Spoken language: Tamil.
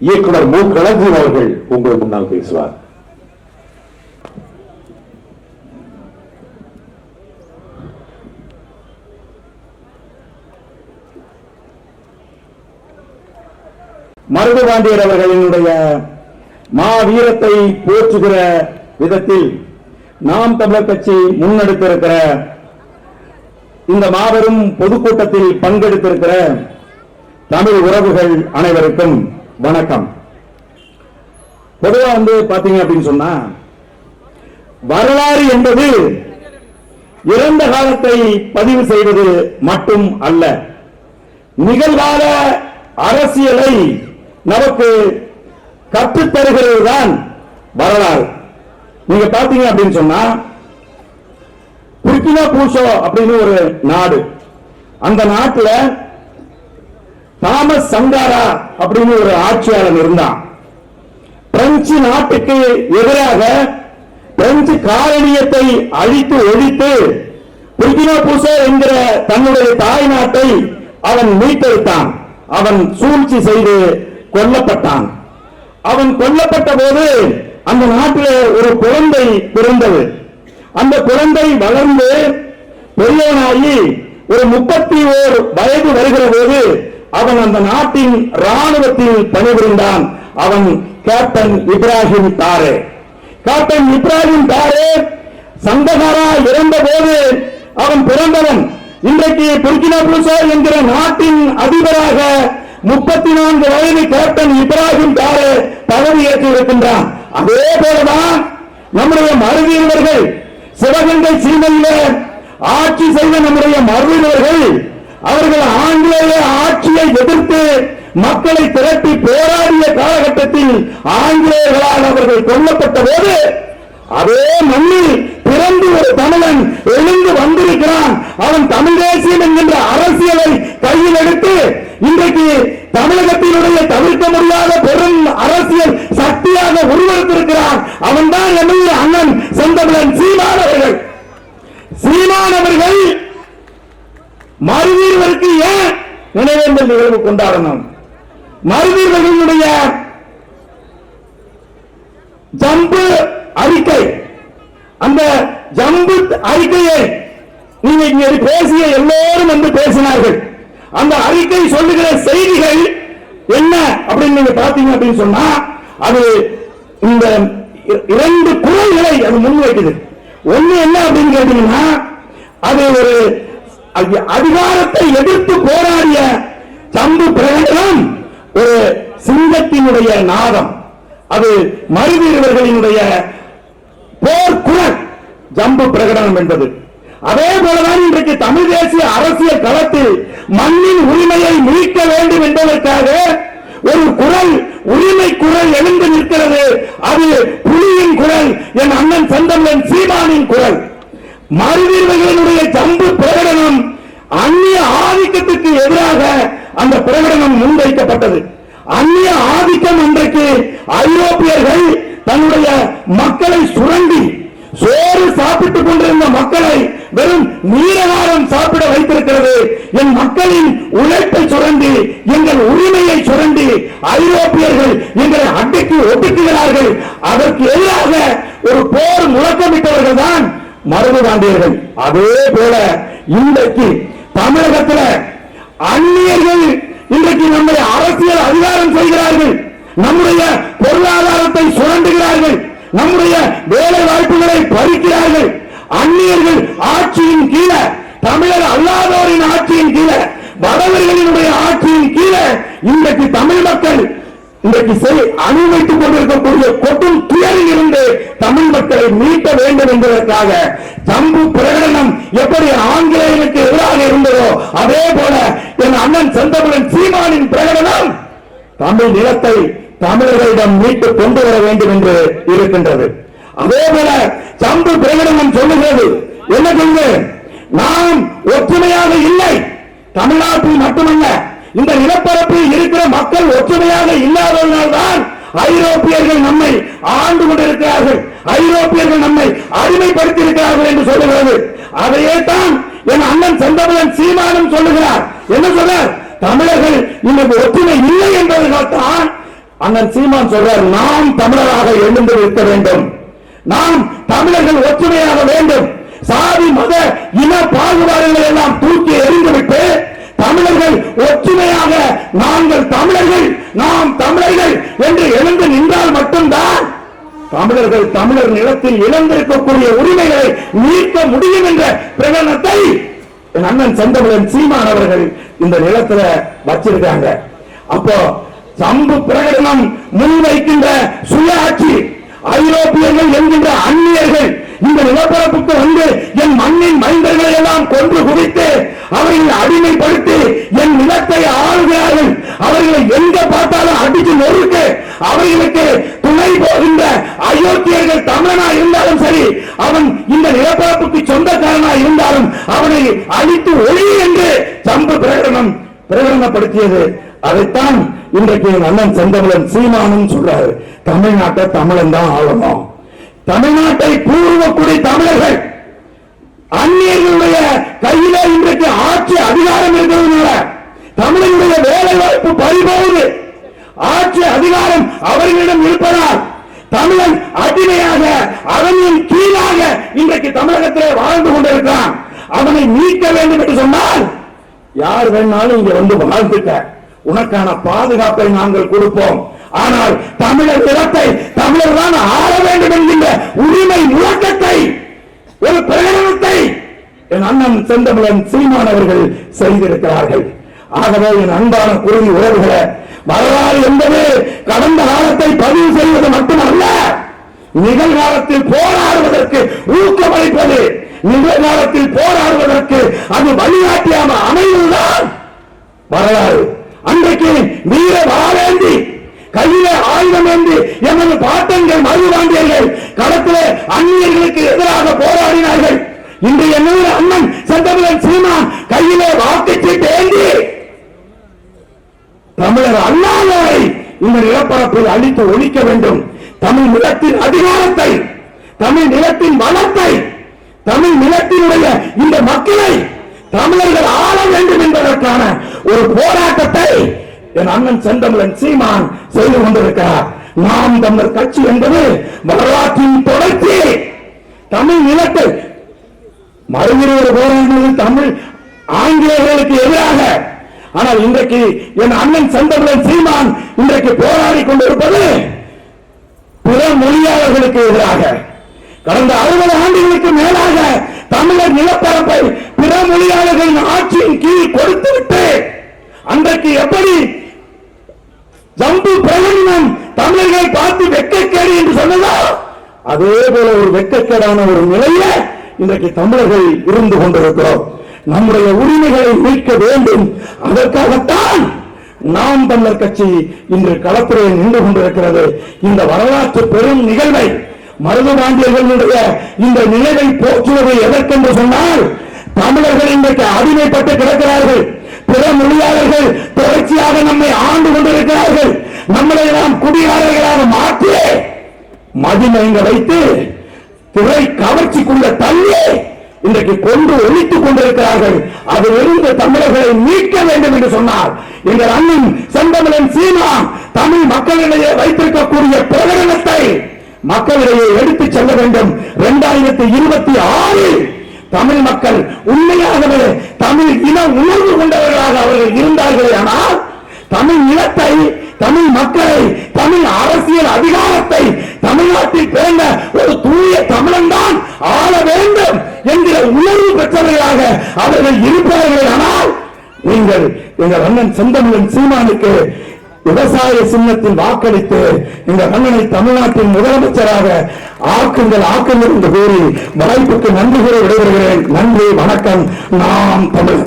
இயக்குனர் மு. களஞ்சியம் அவர்கள் உங்கள் முன்னால் பேசுவார். மருதுபாண்டியர் அவர்களினுடைய மாவீரத்தை போற்றுகிற விதத்தில் நாம் தமிழர் கட்சி முன்னெடுத்திருக்கிற இந்த மாபெரும் பொதுக்கூட்டத்தில் பங்கெடுத்திருக்கிற தமிழ் உறவுகள் அனைவருக்கும் வணக்கம். பொதுவா வந்து பாத்தீங்க அப்படின்னு சொன்னா வரலாறு என்பது இறந்த காலத்தை பதிவு செய்வது மட்டும் அல்ல. நிகழ்கால அரசியலை நமக்கு கற்றுத்தருகிறது தான் வரலாறு. நீங்க பாத்தீங்க அப்படின்னு சொன்னா புர்கினா பூசோ அப்படின்னு ஒரு நாடு. அந்த நாட்டுல தாமஸ் சங்காரா அப்படின்னு ஒரு ஆட்சியாளர் இருந்தான். பிரெஞ்சு நாட்டுக்கு எதிராக பிரெஞ்சு காலனியத்தை அழித்து ஒழித்து புர்கினா பூசோ என்கிற தன்னுடைய தாய் நாட்டை அவன் மீட்டெடுத்தான். அவன் சூழ்ச்சி செய்து கொல்லப்பட்டான். அவன் கொல்லப்பட்ட போது அந்த நாட்டில் ஒரு குழந்தை பிறந்தது. அந்த குழந்தை வளர்ந்து பெரியவனாகி ஒரு முப்பத்தி ஓர் வயது வருகிற போது அந்த நாட்டின் ராணுவத்தில் பணிபுரிந்தான் அவன் captain Ibrahim Traore. Captain Ibrahim Traore சந்தகாரா இறந்த போது அவன் பிறந்தவன். இன்றைக்கு புர்கினா புசோ என்கிற நாட்டின் அதிபராக முப்பத்தி நான்கு வயது கேப்டன் இப்ராஹிம் தாரே பதவி ஏற்றிருக்கின்றான். அதே போலதான் நம்முடைய மருவியினர்கள் சிவகங்கை சீமையில ஆட்சி செய்த நம்முடைய மருவீரர்கள் அவர்கள் ஆங்கிலேய ஆட்சியை எதிர்த்து மக்களை திரட்டி போராடிய காலகட்டத்தில் ஆங்கிலேயர்களால் அவர்கள் கொல்லப்பட்ட போது அதே மண்ணில் பிறந்து ஒரு தமிழன் எழுந்து வந்திருக்கிறான். அவன் தமிழ் தேசியம் என்கின்ற அரசியலை கையில் எடுத்து இன்றைக்கு தமிழகத்தினுடைய தவிர்க்க முடியாத பெரும் அரசியல் சக்தியாக உருவெடுத்திருக்கிறான். அவன் தான் நம்முடைய அண்ணன் செந்தமிழன் சீமானவர்கள் சீமானவர்கள் மறுவீரருக்கு ஏன் நினைவேந்தல் நிகழ்வு கொண்டாடணும்? மறுவீரர்களுடைய ஜம்பு அறிக்கை அந்த ஜம்பு அறிக்கையை நீங்க இங்கே பேசிய எல்லோரும் வந்து பேசினார்கள். அந்த அறிக்கை சொல்லுகிற செய்திகள் என்ன அப்படின்னு நீங்க பாத்தீங்க அப்படின்னு சொன்னா அது இந்த இ- இரண்டு குரல்களை அது முன்வைக்குது. ஒண்ணு என்ன அப்படின்னு கேட்டீங்கன்னா அது ஒரு அதிகாரத்தை எதிர்த்து போராடிய சம்பு பிரகடனம் ஒரு சிங்கத்தினுடைய நாதம். அது மருவீரர்களினுடைய போர்க்குரல் ஜம்பு பிரகடனம் என்பது. அதே போலதான் இன்றைக்கு தமிழ் தேசிய அரசியல் களத்தில் மண்ணின் உரிமையை மீட்க வேண்டும் என்பதற்காக ஒரு குரல் உரிமை குரல் எழுந்து நிற்கிறது. அது புலியின் குரல் என் அண்ணன் செந்தமிழன் சீமானின் குரல். மறுவீரர்களுடைய தம்பு பிரகடனம் அந்நிய ஆதிக்கத்துக்கு எதிராக அந்த பிரகடனம் முன்வைக்கப்பட்டது. அந்நிய ஆதிக்கம் அன்றைக்கு ஐரோப்பியர்கள் தன்னுடைய மக்களை சுரண்டி சோறு சாப்பிட்டுக் கொண்டிருந்த மக்களை வெறும் நீரகாரம் சாப்பிட வைத்திருக்கிறது. என் மக்களின் உழைப்பை சுரண்டி எங்கள் உரிமையை சுரண்டி ஐரோப்பியர்கள் எங்கள் மருதுகாண்டியர்கள் அதே போல இன்றைக்கு தமிழகத்தில் அந்நியர்கள் இன்றைக்கு நம்முடைய அரசியல் அதிகாரம் செய்கிறார்கள். நம்முடைய பொருளாதாரத்தை சுரண்டுகிறார்கள். நம்முடைய வேலை வாய்ப்புகளை பறிக்கிறார்கள். அந்நியர்கள் ஆட்சியின் கீழே தமிழர் அல்லாதோரின் ஆட்சியின் கீழே வடவர்களினுடைய ஆட்சியின் கீழே இன்றைக்கு தமிழ் மக்கள் இன்றைக்கு சரி அனுபவித்துக் கொண்டிருக்கக்கூடிய கொட்டும் துயரில் இருந்து தமிழ் மக்களை மீட்ட வேண்டும் என்பதற்காக தம்பு பிரகடனம் எப்படி ஆங்கிலேயனுக்கு எதிராக இருந்ததோ அதே போல என் அண்ணன் செந்தமிழன் சீமானின் பிரகடனம் தமிழ் நிலத்தை தமிழர்களிடம் மீட்டு கொண்டு வர வேண்டும் என்று இருக்கின்றது. அதே போல சம்பு பிரகடனம் சொல்லுகிறது. என்ன சொல்லுது? நாம் ஒற்றுமையாக இல்லை. தமிழ்நாட்டில் மட்டுமல்ல இந்த நிலப்பரப்பில் இருக்கிற மக்கள் ஒற்றுமையாக இல்லாததனால்தான் ஐரோப்பியர்கள் நம்மை ஆண்டு கொண்டிருக்கிறார்கள். ஐரோப்பியர்கள் நம்மை அடிமைப்படுத்தி இருக்கிறார்கள் என்று சொல்லுகிறது. அதையே தான் என் அண்ணன் செந்தமிழன் சீமானும் சொல்லுகிறார். என்ன சொல்றார்? தமிழர்கள் இன்னைக்கு ஒற்றுமை இல்லை என்பதனால் தான் அண்ணன் சீமான் சொல்றார் நாம் தமிழராக எழுந்து நிற்க வேண்டும். நாம் தமிழர்கள் ஒற்றுமையாக வேண்டும். சாதி மத இன பாகுபாடுகளை எல்லாம் தூக்கி நாங்கள் தமிழர்கள் நாம் தமிழர்கள் என்று எழுந்து நின்றால் மட்டும்தான் தமிழர்கள் தமிழர் நிலத்தில் இழந்திருக்கக்கூடிய உரிமைகளை மீட்க முடியும் என்ற பிரகடனத்தை அண்ணன் செந்தமிழன் சீமான் அவர்கள் இந்த நிலத்துல வச்சிருக்காங்க. அப்போ சம்பு பிரகடனம் முன்வைக்கின்ற சுயாட்சி ஐரோப்பியர்கள் என்கின்ற அந்நியர்கள் இந்த நிலப்பரப்புக்கு வந்து என் மண்ணின் மனிதர்களை எல்லாம் கொன்று குவித்து அவர்களை அடிமைப்படுத்தி என் நிலத்தை ஆளுகிறார்கள். அவர்களை எங்க பார்த்தாலும் அடிச்சு நொறுக்கு. அவர்களுக்கு துணை போகின்ற அயோக்கியர்கள் தமிழனா இருந்தாலும் சரி அவன் இந்த நிலப்பரப்புக்கு சொந்தக்காரனா இருந்தாலும் அவனை அழித்து ஒளி என்று சம்பு பிரகடனம் பிரகடனப்படுத்தியது. அதைத்தான் இன்றைக்கு என் அண்ணன் செந்தமிழன் சீமானும் சொல்றாரு. தமிழ்நாட்டை தமிழன் தான் ஆளணும். தமிழ்நாட்டை பூர்வக்குடி தமிழர்கள் அந்நியர்களுடைய கையில இன்றைக்கு ஆட்சி அதிகாரம் இருக்கிறதுனால தமிழனுடைய வேலை வாய்ப்பு பறிபோகுது. ஆட்சி அதிகாரம் அவர்களிடம் இருப்பதால் தமிழன் அடிமையாக அவனின் கீழாக இன்றைக்கு தமிழகத்திலே வாழ்ந்து கொண்டிருக்கிறான். அவனை மீட்க வேண்டும் என்று சொன்னால் யார் வேணாலும் இங்க வந்து வாழ்ந்துட்ட உனக்கான பாதுகாப்பை நாங்கள் கொடுப்போம். ஆனால் தமிழர் சிறப்பை தமிழர் தான் ஆள வேண்டும் என்கின்ற உரிமை முழக்கத்தை ஒரு பிரகடனத்தை என் அண்ணன் செந்தமிழன் சீமான் அவர்கள் செய்திருக்கிறார்கள். ஆகவே என் அன்பான குருவி உறவுகளை வரலாறு என்பது கடந்த காலத்தை பதிவு செய்வது மட்டுமல்ல நிகழ்காலத்தில் போராடுவதற்கு ஊக்கமளிப்பது நிகழ்காலத்தில் போராடுவதற்கு அது வழிகாட்டியாக அமைவதுதான் வரலாறு. அன்றைக்கு வீர வந்து எமது பாட்டங்கள் மறுவாண்டியர்கள் களத்திலே அந்நியர்களுக்கு எதிராக போராடினார்கள். இன்றைய நூறு அண்ணன் செந்தமிழன் சீமா கையிலே வாக்குச்சீட்டு ஏந்தி தமிழர் அண்ணாமலை இந்த நிலப்பரப்பில் அழித்து ஒழிக்க வேண்டும். தமிழ் நிலத்தின் அதிகாரத்தை தமிழ் நிலத்தின் வளத்தை தமிழ் நிலத்தினுடைய இந்த மக்களை தமிழர்கள் ஆள வேண்டும் என்பதற்கான ஒரு போராட்டத்தை என் அண்ணன் செந்தமிழன் சீமான் செய்து கொண்டிருக்கிறார். நாம் தமிழர் கட்சி என்பது வரலாற்றின் தொடர்ச்சி. தமிழ் நிலத்தை மறுவிரோடு போராடினது தமிழ் ஆங்கிலேயர்களுக்கு எதிராக. ஆனால் இன்றைக்கு என் அண்ணன் செந்தமிழன் சீமான் இன்றைக்கு போராடி கொண்டிருப்பது பிற மொழியாளர்களுக்கு எதிராக. கடந்த அறுபது ஆண்டுகளுக்கு மேலாக தமிழர் நிலப்பரப்பை பிற மொழியாளர்களின் ஆட்சியின் கீழ் கொடுத்துவிட்டு அன்றைக்கு எப்படி ஜம்பு பிரகடனம் தமிழர்களை பார்த்து வெட்கக்கேடு என்று சொன்னதோ அதே போல ஒரு வெட்கக்கேடான ஒரு நிலையில இன்றைக்கு தமிழர்கள் இருந்து கொண்டிருக்கிறோம். நம்முடைய உரிமைகளை மீட்க வேண்டும். அதற்காகத்தான் நாம் தமிழர் கட்சி இன்று களத்திலே நின்று கொண்டிருக்கிறது. இந்த வரலாற்று பெரும் நிகழ்வை மருதுபாண்டியர்களுடைய இந்த நினைவை போற்றுவது எதற்கென்று சொன்னால் தமிழர்கள் இன்றைக்கு அடிமைப்பட்டு கிடக்கிறார்கள். பிற மொழியாளர்கள் தொடர்ச்சியாக நம்மை ஆண்டு கொண்டிருக்கிறார்கள். நம்மளை நாம் குடியாளர்கள் மதிமயங்க வைத்து துறை கவர்ச்சிக்குள்ள தள்ளி இன்றைக்கு கொண்டு ஒழித்துக் கொண்டிருக்கிறார்கள். அதிலிருந்து தமிழர்களை மீட்க வேண்டும் என்று சொன்னார். எங்கள் அண்ணன் செந்தமிழன் சீமா தமிழ் மக்களிடையே வைத்திருக்கக்கூடிய பிரகடனத்தை மக்களிடையே எடுத்துச் செல்ல வேண்டும். இரண்டாயிரத்தி இருபத்தி ஆறில் தமிழ் மக்கள் உண்மையாகவே தமிழ் இன உணர்வு கொண்டவர்களாக அவர்கள் இருந்தார்களே ஆனால் தமிழ் இனத்தை தமிழ் மக்களை தமிழ் அரசியல் அதிகாரத்தை தமிழ்நாட்டில் பிறந்த ஒரு தூய தமிழன் தான் ஆள வேண்டும் என்கிற உணர்வு பெற்றவர்களாக அவர்கள் இருப்பார்கள். ஆனால் நீங்கள் எங்கள் அண்ணன் செந்தமிழன் சீமானுக்கு விவசாய சின்னத்தில் வாக்களித்து இந்த அண்ணனை தமிழ்நாட்டின் முதலமைச்சராக ஆக்குங்கள் ஆக்குங்கள் என்று கூறி வாய்ப்புக்கு நன்றி கூற விடைபெறுகிறேன். நன்றி வணக்கம். நாம் தமிழ்